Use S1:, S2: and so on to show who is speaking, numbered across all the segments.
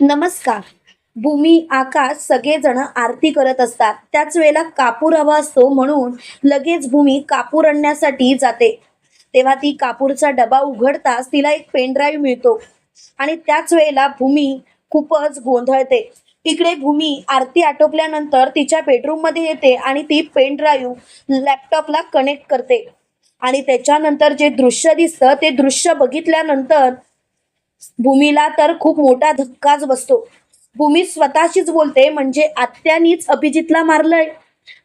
S1: नमस्कार. भूमी आकाश सगळेजण आरती करत असतात. त्याच वेळेला कापूर हवा असतो म्हणून लगेच भूमी कापूर आणण्यासाठी जाते. तेव्हा ती कापूरचा डबा उघडताच तिला एक पेनड्राईव्ह मिळतो. आणि त्याच वेळेला भूमी खूपच गोंधळते. इकडे भूमी आरती आटोपल्यानंतर तिच्या बेडरूममध्ये येते आणि ती पेनड्राईव्ह लॅपटॉपला कनेक्ट करते. आणि त्याच्यानंतर जे दृश्य दिसतं ते दृश्य बघितल्यानंतर भूमीला तर खूप मोठा धक्काच बसतो. भूमी स्वतःशीच बोलते म्हणजे आत्यानीच अभिजितला मारलंय.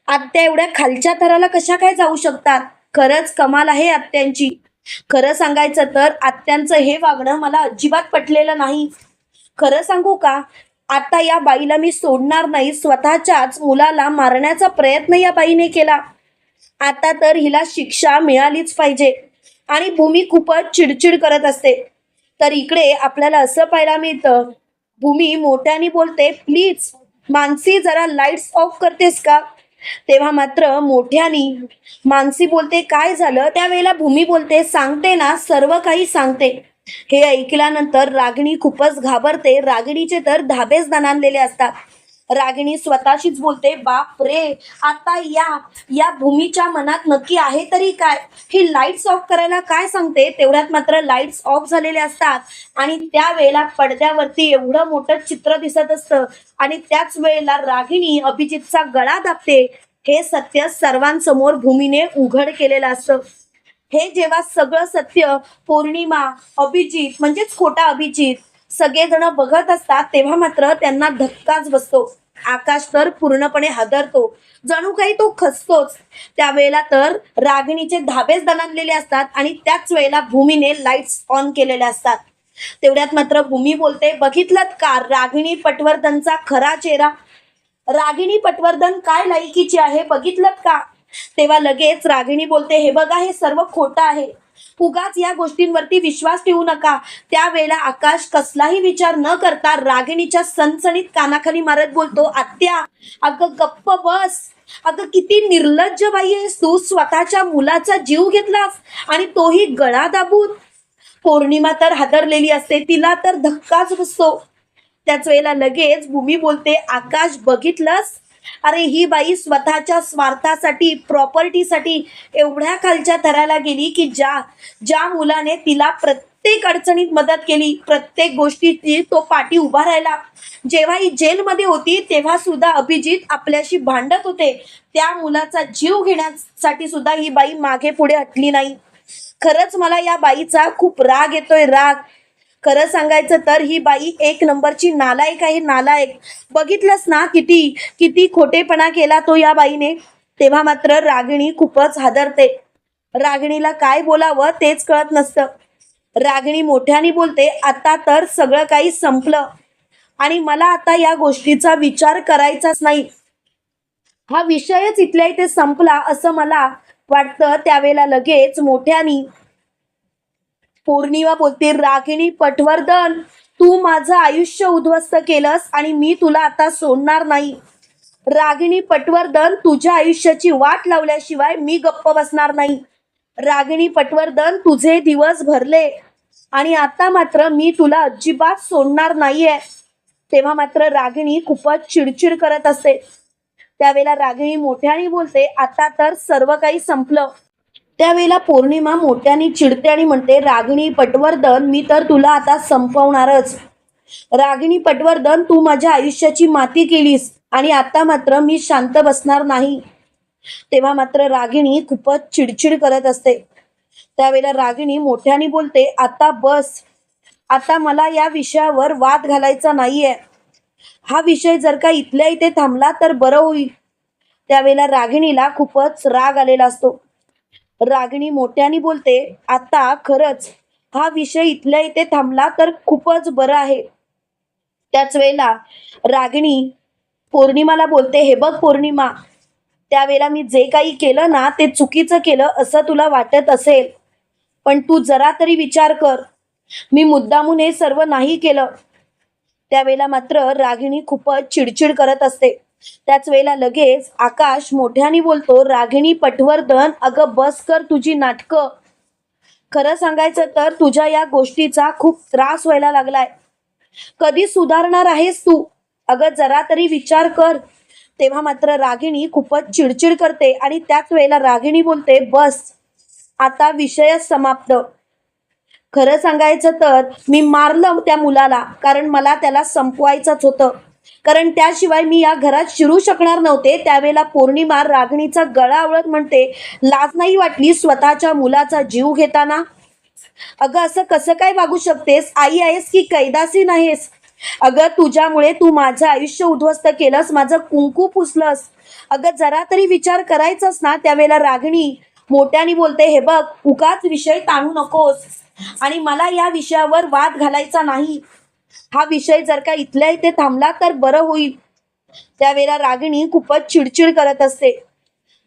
S1: आत्या एवढ्या खालच्या थराला कशा काय जाऊ शकतात? खरंच कमाल आहे आत्यांची. खरं सांगायचं तर आत्यांचं हे वागणं मला अजिबात पटलेलं नाही. खरं सांगू का? आता या बाईला मी सोडणार नाही स्वतःच्याच मुलाला मारण्याचा प्रयत्न या बाईने केला. आता तर हिला शिक्षा मिळालीच पाहिजे. आणि भूमी खूपच चिडचिड करत असते. तर इकडे आपल्याला असं पाहायला मिळतं भूमी मोठ्याने बोलते प्लीज मानसी जरा लाईट्स ऑफ करतेस का? तेव्हा मात्र मोठ्यानी मानसी बोलते काय झालं? त्यावेळेला भूमी बोलते सांगते ना सर्व काही सांगते. हे ऐकल्यानंतर रागिणी खूपच घाबरते रागिणीचे तर धाबेच दणानलेले असतात. रागिणी स्वतःशीच बोलते बाप रे आता या या भूमीच्या मनात नक्की आहे तरी काय? ही लाईट्स ऑफ करायला काय सांगते? तेवढ्यात मात्र लाईट्स ऑफ झालेले असतात. आणि त्यावेळेला पडद्यावरती एवढं मोठं चित्र दिसत असतं. आणि त्याच वेळेला रागिणी अभिजितचा गळा दाबते. हे सत्य सर्वांसमोर भूमीने उघड केलेलं असतं. हे जेव्हा सगळं सत्य पौर्णिमा अभिजित म्हणजेच खोटा अभिजित सगळेजण बघत असतात तेव्हा मात्र त्यांना धक्काच बसतो. आकाश तर पूर्णपणे हादरतो. जणू काही तो खसतोच. त्यावेळेला तर रागिणीचे धाबेच दणानलेले असतात आणि त्याच वेळेला भूमीने लाईट्स ऑन केलेले असतात. तेवढ्यात मात्र भूमी बोलते बघितलं का रागिणी पटवर्धनचा खरा चेहरा? रागिणी पटवर्धन काय लायकीची आहे? बघितलं का? तेव्हा लगेच रागिणी बोलते हे बघा हे सर्व खोटं आहे. उगाच या गोष्टींवरती विश्वास ठेवू नका. त्यावेळेला आकाश कसलाही विचार न करता रागिणीच्या सणसणीत कानाखाली मारत बोलतो आत्या अगं गप्प बस. अगं किती निर्लज्ज बाई आहेस तू. स्वतःच्या मुलाचा जीव घेतलास आणि तोही गळा दाबून. पौर्णिमा तर हादरलेली असते तिला तर धक्काच बसतो. त्याच वेळेला लगेच भूमी बोलते आकाश बघितलंस? अरे ही बाई स्वतःच्या स्वार्थासाठी प्रॉपर्टीसाठी एवढ्या खालच्या थराला गेली की ज्या ज्या मुलाने तिला प्रत्येक अडचणीत मदत केली प्रत्येक गोष्टीत तो पाठी उभा राहिला. जेव्हा ही जेलमध्ये होती तेव्हा सुद्धा अभिजित आपल्याशी भांडत होते. त्या मुलाचा जीव घेण्यासाठी सुद्धा ही बाई मागे पुढे हटली नाही. खरंच मला या बाईचा खूप राग येतोय राग. खरं सांगायचं तर ही बाई एक नंबरची नालायक आहे नालायक. बघितलंस ना किती किती खोटेपणा केला तो या बाईने. तेव्हा मात्र रागिणी खूपच हादरते. रागिणीला काय बोलावं तेच कळत नसतं. रागिणी मोठ्याने बोलते आता तर सगळं काही संपलं. आणि मला आता या गोष्टीचा विचार करायचाच नाही. हा विषयच इथल्या इथे संपला असं मला वाटतं त्यावेळेला लगेच मोठ्यानी पौर्णिमा बोलते रागिणी पटवर्धन तू माझं आयुष्य उद्ध्वस्त केलंस आणि मी तुला आता सोडणार नाही. रागिणी पटवर्धन तुझ्या आयुष्याची वाट लावल्याशिवाय मी गप्प बसणार नाही. रागिणी पटवर्धन तुझे दिवस भरले आणि आता मात्र मी तुला अजिबात सोडणार नाहीये. तेव्हा मात्र रागिणी खूपच चिडचिड करत असते. त्यावेळेला रागिणी मोठ्याने बोलते आता तर सर्व काही संपलं. त्यावेळेला पौर्णिमा मोठ्याने चिडते आणि म्हणते रागिणी पटवर्धन मी तर तुला आता संपवणारच. रागिणी पटवर्धन तू माझ्या आयुष्याची माती केलीस आणि आता मात्र मी शांत बसणार नाही. तेव्हा मात्र रागिणी खूपच चिडचिड करत असते. त्यावेळेला रागिणी मोठ्याने बोलते आता बस. आता मला या विषयावर वाद घालायचा नाहीये. हा विषय जर का इथल्या इथे थांबला तर बरं होईल. त्यावेळेला रागिणीला खूपच राग आलेला असतो. रागिणी मोठ्याने बोलते आता खरंच हा विषय इथल्या इथे थांबला तर खूपच बरं आहे. त्याच वेळेला रागिणी पौर्णिमाला बोलते हे बघ पौर्णिमा त्यावेळेला मी जे काही केलं ना ते चुकीचं केलं असं तुला वाटत असेल. पण तू जरा तरी विचार कर. मी मुद्दामून हे सर्व नाही केलं. त्यावेळेला मात्र रागिणी खूपच चिडचिड करत असते. त्याच वेळेला लगेच आकाश मोठ्याने बोलतो रागिणी पटवर्धन अगं बस कर तुझी नाटकं. खरं सांगायचं तर तुझ्या या गोष्टीचा खूप त्रास व्हायला लागलाय. कधी सुधारणार आहेस तू? अगं जरा तरी विचार कर. तेव्हा मात्र रागिणी खूपच चिडचिड करते आणि त्याच वेळेला रागिणी बोलते बस आता विषयच समाप्त. खरं सांगायचं तर मी मारलं त्या मुलाला कारण मला त्याला संपवायचंच होतं. कारण त्याशिवाय मी या घरात शिरू शकणार नव्हते. त्यावेळेला पौर्णिमा रागणीचा गळा आवळत म्हणते लाज नाही वाटली स्वतःच्या मुलाचा जीव घेताना? अगं असं कसं काय वागू शकतेस? आई आहेस की कैदासी नाहीस? अगं तुझ्यामुळे तू माझं आयुष्य उद्ध्वस्त केलंस माझं कुंकू पुसलंस. अगं जरा तरी विचार करायचाच ना? त्यावेळेला रागणी मोठ्याने बोलते हे बघ उगाच विषय ताणू नकोस. आणि मला या विषयावर वाद घालायचा नाही. हा विषय जर का इथल्या इथे थांबला तर बरं होईल. त्यावेळेला रागिणी खूपच चिडचिड करत असते.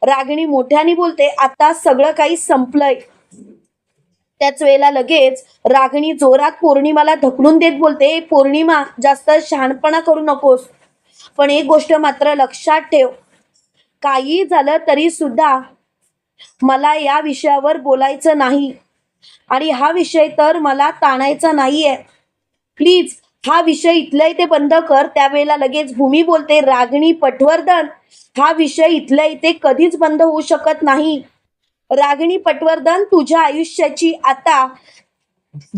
S1: रागिणी मोठ्याने बोलते आता सगळं काही संपलंय. त्याच वेळेला लगेच रागिणी जोरात पौर्णिमाला ढकलून देत बोलते पौर्णिमा जास्त शहाणपणा करू नकोस. पण एक गोष्ट मात्र लक्षात ठेव. काही झालं तरी सुद्धा मला या विषयावर बोलायचं नाही. आणि हा विषय तर मला ताणायचा नाहीये. प्लीज हा विषय इथलं इथे बंद कर त्यावेळेला लगेच भूमी बोलते रागणी पटवर्धन हा विषय इथल्या इथे कधीच बंद होऊ शकत नाही. रागिणी पटवर्धन तुझ्या आयुष्याची आता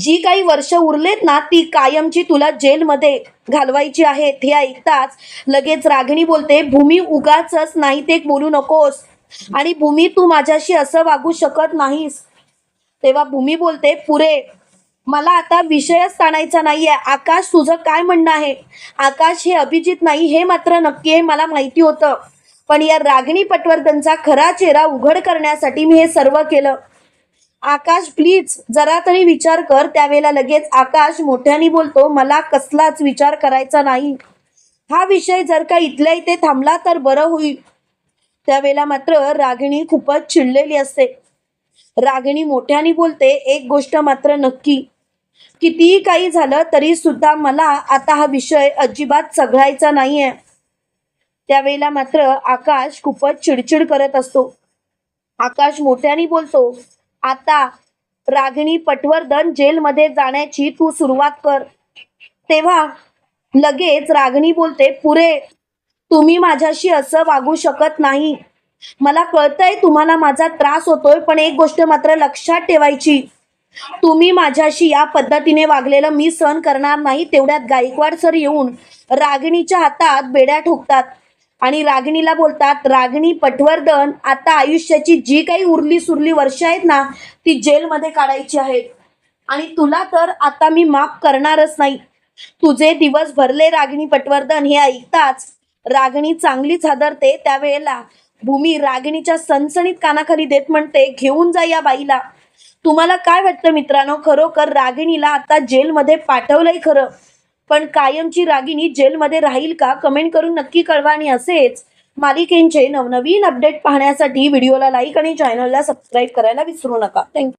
S1: जी काही वर्ष उरलेत ना ती कायमची तुला जेलमध्ये घालवायची आहेत हे ऐकताच लगेच रागिणी बोलते भूमी उगाच नाही ते बोलू नकोस. आणि भूमी तू माझ्याशी असं वागू शकत नाहीस. तेव्हा भूमी बोलते पुरे मला आता विषयच ताणायचा नाहीये. आकाश तुझं काय म्हणणं आहे? आकाश हे अभिजित नाही हे मात्र नक्की आहे मला माहिती होतं. पण या रागिणी पटवर्धनचा खरा चेहरा उघड करण्यासाठी मी हे सर्व केलं. आकाश प्लीज जरा तरी विचार कर त्यावेळेला लगेच आकाश मोठ्याने बोलतो मला कसलाच विचार करायचा नाही. हा विषय जर का इथल्या इथे थांबला तर बरं होईल. त्यावेळेला मात्र रागिणी खूपच चिडलेली असते. रागिणी मोठ्याने बोलते एक गोष्ट मात्र नक्की. कितीही काही झालं तरी सुद्धा मला आता हा विषय अजिबात सगळायचा नाहीये. त्यावेळेला मात्र आकाश खूपच चिडचिड करत असतो. आकाश मोठ्याने बोलतो आता रागिणी पटवर्धन जेलमध्ये जाण्याची तू सुरुवात कर. तेव्हा लगेच रागिणी बोलते पुरे तुम्ही माझ्याशी असं वागू शकत नाही. मला कळतंय तुम्हाला माझा त्रास होतोय पण एक गोष्ट मात्र लक्षात ठेवायची. तुम्ही माझ्याशी या पद्धतीने वागलेलं मी सहन करणार नाही. तेवढ्यात गायकवाड सर येऊन रागिणीच्या हातात बेड्या ठोकतात आणि रागिणीला बोलतात रागिणी पटवर्धन आता आयुष्याची जी काही उरली सुरली वर्ष आहेत ना ती जेलमध्ये काढायची आहेत. आणि तुला तर आता मी माफ करणारच नाही. तुझे दिवस भरले रागिणी पटवर्धन हे ऐकताच रागिणी चांगलीच हादरते. त्यावेळेला भूमी रागिणीच्या सणसणीत कानाखाली देत म्हणते घेऊन जा या बाईला. तुम्हाला काय वाटतं मित्रांनो? खरोखर रागिणीला आता जेलमध्ये पाठवलंय खरं. पण कायमची रागिणी जेलमध्ये राहील का? कमेंट करून नक्की कळवा आणि असेच मालिकेंचे नवनवीन अपडेट पाहण्यासाठी व्हिडिओला लाईक आणि चॅनलला सबस्क्राईब करायला विसरू नका. थँक्यू